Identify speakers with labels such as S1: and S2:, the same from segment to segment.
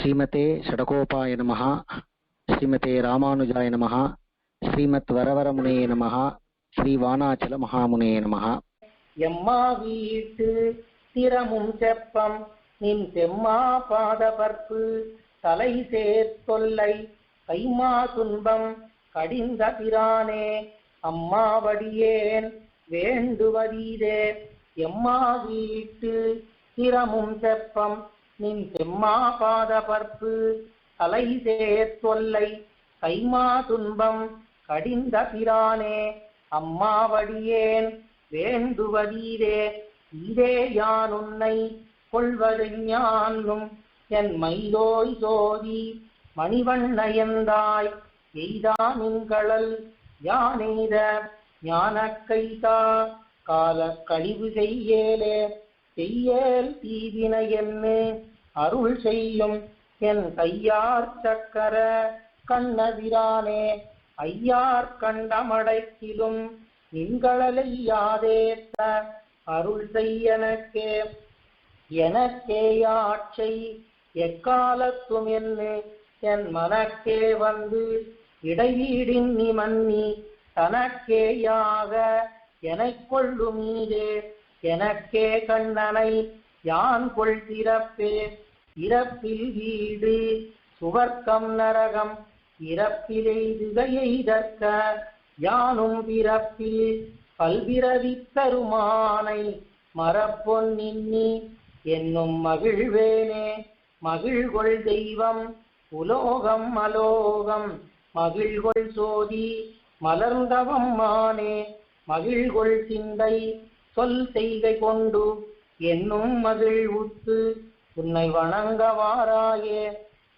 S1: ஸ்ரீமதே ஷடகோபாய நமः ஸ்ரீமதே ராமானுஜாய நமः ஸ்ரீமத் வரவரமுனே நமः ஸ்ரீ வானாச்சல மகாமுனே நமः
S2: எம்மா வீட்டு திறமும் செப்பம் நின் செம்மா பாதபர்ப்பு தலை சேர்த்தொல்லை கைமா துன்பம் கடிந்த பிரானே அம்மாவடியேன் வேண்டுவதீதே. எம்மா வீட்டு திறமும் செப்பம் நின் செம்மா பாதபர்ப்பு தலை தொல்லை கைமா துன்பம் கடிந்த பிரானே அம்மாவடியேன் வேண்டுவதீரே இதே யான் உன்னை கொள்வதெஞ்ஞான்கும் என் மைதோய் சோதி மணிவண்ணயந்தாய் எய்தானின்களல் யானெய்த ஞானக்கைதா கால கழிவு செய்யேலே. செய்யல் தீவினை என்ன அருள் செய்யும் என் கையார் சக்கர கண்ணதிரானே ஐயார் கண்டமடைக்கிலும் நின்களலை யாதேத்த அருள் செய்யனக்கே. எனக்கேயாட்சை எக்காலத்தும் என்ன என் மனக்கே வந்து இடையீடின் மன்னி தனக்கேயாக எனக் கொள்ளுமீதே எனக்கே கண்ணனை யான் கொள் திறப்பே? இறப்பில் வீடு சுவர்க்கம் நரகம் இறப்பிலெய்துகையெய்தற்க யானும் பிறப்பில் பல்பிறவி தருமானை மரப்பொன் நின்னி. என்னும் மகிழ்வேனே மகிழ்கொள் தெய்வம் உலோகம் அலோகம் மகிழ்கொள் சோதி மலர்ந்தவம் மானே மகிழ்கொள் சிந்தை. சொல் செய்கை கொண்டு என்னும் மகிழ்வுத்து உன்னை வணங்க வாராயே.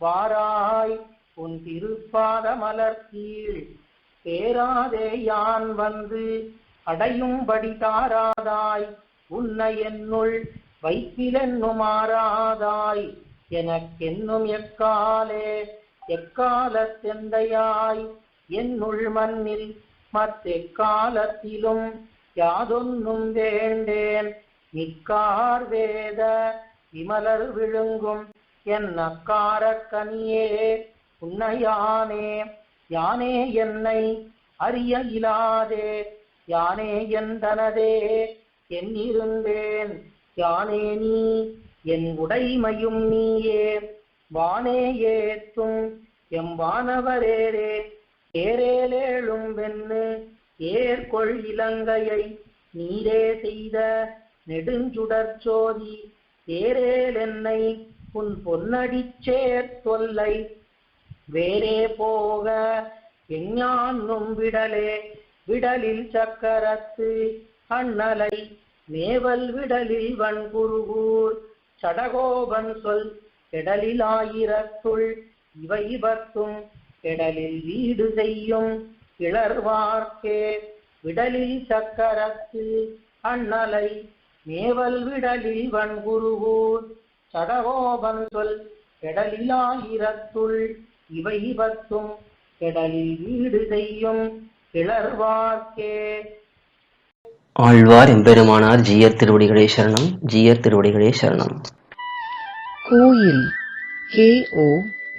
S2: வாராய் உன் திருப்பாத மலர் கீழ். பேராதே யான் வந்து அடையும்படி தாராதாய். உன்னை என்னுள் வைப்பிலென்னும் ஆராதாய் எனக்கென்னும் எக்காலே எக்காலத்தெந்தையாய் என்னுள் மண்ணில் மத்தெக்காலத்திலும் யாதொன்னும் வேண்டேன். நிக்கார் வேத விமலர் விழுங்கும். என் அக்காரக்கனியே உன்னையானே யானே என்னை அறிய இலாதே யானே எந்தனதே என்னிருந்தேன் யானே நீ என் உடைமையும் நீயே வானே ஏத்தும். எம் வானவரேரே ஏரேலேழும் ஏர்கொள் இலங்கையை நீரே செய்த நெடுஞ்சுடற்சோதி ஏரேல் என்னை உன் பொன்னடிச்சேர் தொல்லை வேறே போக எஞ்ஞான்னும் விடலே விடலில் சக்கரத்து அண்ணலை. மேவல் விடலில் வன்குருகூர் சடகோபன் சொல் கெடலில் ஆயிரத்துள் இவை இவத்தும் கெடலில் வீடு செய்யும் கிளர்வார்க்கே விடலில் சக்கரத்து அண்ணலை மேவல் விடலில் வன்குருகூர் சடகோபன் சொல் கெடலில் ஆயிரத்துள் இவை பத்தும் கெடலில் வீடு செய்யும் கிளர்வார்க்கே.
S3: ஆழ்வார் எம்பெருமானார் ஜீயர் திருவடிகளே சரணம் ஜீயர் திருவடிகளே சரணம்.
S4: கோயில் கேஓ